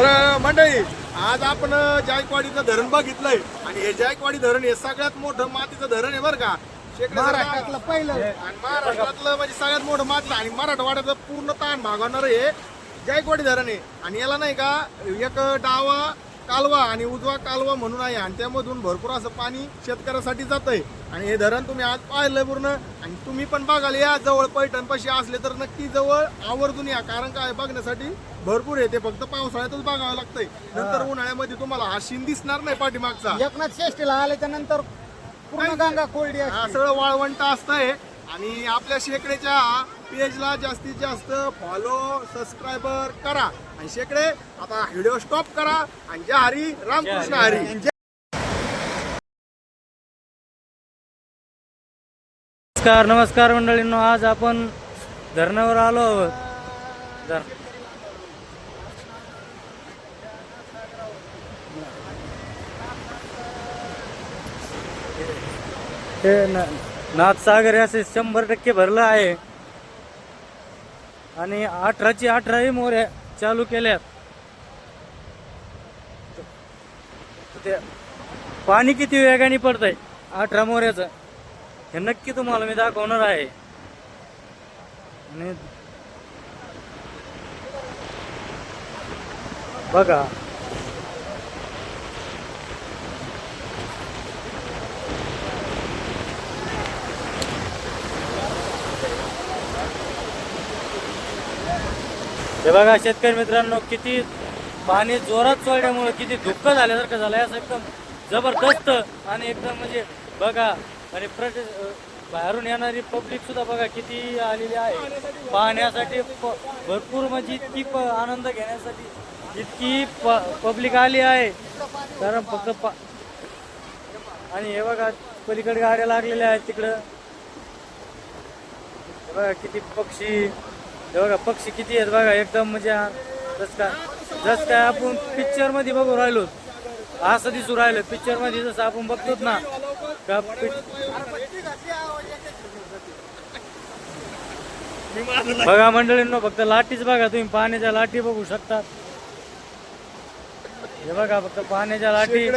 तर मंडळी आज आपण जायकवाडीचं धरण बघितलंय. आणि हे जायकवाडी धरण हे सगळ्यात मोठं मातीचं धरण आहे बरं का. महाराष्ट्रातलं पहिलं. आणि महाराष्ट्रातलं म्हणजे सगळ्यात मोठं मातलं आणि मराठवाड्याचं पूर्ण ताण भागवणार हे जायकवाडी धरण आहे. आणि याला नाही का एक डावा कालवा आणि उजवा कालवा म्हणून आहे. आणि त्यामधून भरपूर असं पाणी शेतकऱ्यासाठी जात आहे आणि हे धरण तुम्ही आज पाहिलं पूर्ण. आणि तुम्ही पण बघाल या जवळ पैठण पाशी असले तर नक्की जवळ आवर्जून या. कारण काय बघण्यासाठी भरपूर आहे ते. फक्त पावसाळ्यातच बघावं लागतंय. नंतर उन्हाळ्यामध्ये तुम्हाला हा शीन दिसणार नाही पाठीमागचा. एकनाथ श्रेष्ठीला आल्याच्यानंतर पूर्ण गंगा कोरडी हा असते. सगळं वाळवंट असतंय. आणि आपल्या शेकड्याच्या पेजला जास्तीत जास्त फॉलो सबस्क्रायबर करा. आणि शेकडे आता व्हिडिओ स्टॉप करा. आणि जय हरी रामकृष्ण हरी. नमस्कार नमस्कार मंडळींनो आज आपण धरणावर आलो आहोत. धर. हे नाथसागर असे शंभर टक्के भरलं आहे. आणि अठराची अठराही मोऱ्या चालू केल्यात. ते पाणी किती वेगाने पडतंय? अठरा मोऱ्याचं. हे नक्की तुम्हाला मी दाखवणार आहे. आणि बघा. हे बघा शेतकरी मित्रांनो किती पाणी जोरात सोडल्यामुळे किती दुःख झाल्यासारखं झालं असं एकदम जबरदस्त आणि एकदम म्हणजे बघा आणि प्रट बाहेरून येणारी पब्लिक सुद्धा बघा किती आलेली आहे. पाहण्यासाठी प- भरपूर म्हणजे इतकी प- आनंद घेण्यासाठी इतकी पब्लिक आली आहे. कारण फक्त पा आणि हे बघा पलीकडे गाड्या लागलेल्या आहेत तिकडं. हे बघा किती पक्षी. हे बघा पक्षी किती आहेत बघा एकदम म्हणजे हा- जस काय जस काय आपण पिक्चरमध्ये बघू राहिलो असं दिसू राहिलं. पिक्चरमध्ये जसं आपण बघतोच ना का बघा मंडळींनो फक्त लाटीच बघा तुम्ही पाण्याच्या लाटी बघू शकता हे बघा फक्त पाण्याच्या लाटी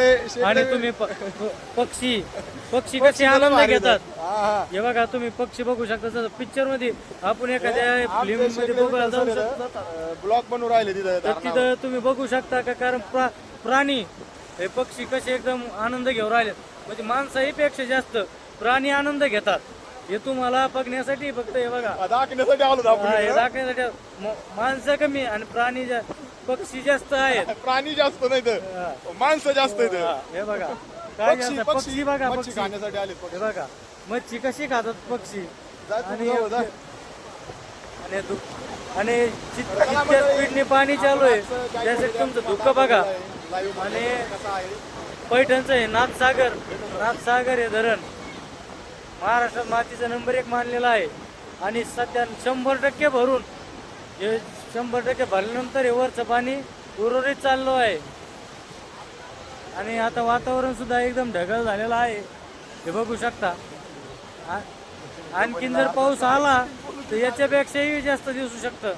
आणि तुम्ही पक्षी. पक्षी कसे आनंद घेतात. हे बघा तुम्ही पक्षी बघू शकता. पिक्चरमध्ये आपण एखाद्या फिल्ममध्ये बघायला जाऊ शकतो. ब्लॉक बनवून राहिले तिथं तिथं तुम्ही बघू शकता का कारण प्रा- प्राणी हे पक्षी कसे एकदम आनंद घेऊन राहिले. म्हणजे माणसाहीपेक्षा जास्त प्राणी आनंद घेतात. हे तुम्हाला बघण्यासाठी फक्त हे बघा. दाखवण्यासाठी आलो हा, हे दाखवण्यासाठी म- माणसं कमी आणि प्राणी जा- पक्षी जास्त आहेत. प्राणी जास्त नाही तर माणसं जास्त आहेत. हे बघा. काय पक्षी जास्त पक्षी बघा मच्छी पक्षी. खाण्यासाठी आले हे बघा. मच्छी कशी खातात पक्षी? जा तू आणि जाऊ, जा. आणि दु- आणि जित- जितक्या स्पीडने पाणी चालू आहे त्यासाठी तुमचं धुकं बघा. आणि पैठणचं हे नाथसागर. नाथसागर हे धरण. महाराष्ट्रात मातीचा नंबर एक मानलेला आहे. आणि सध्या शंभर टक्के भरून हे शंभर टक्के भरल्यानंतर हे वरचं पाणी उर्वरित चाललो आहे. आणि आता वातावरण सुद्धा एकदम ढगाळ झालेलं आहे. हे बघू शकता. आणखीन जर पाऊस आला तर याच्यापेक्षाही जास्त दिसू शकतं.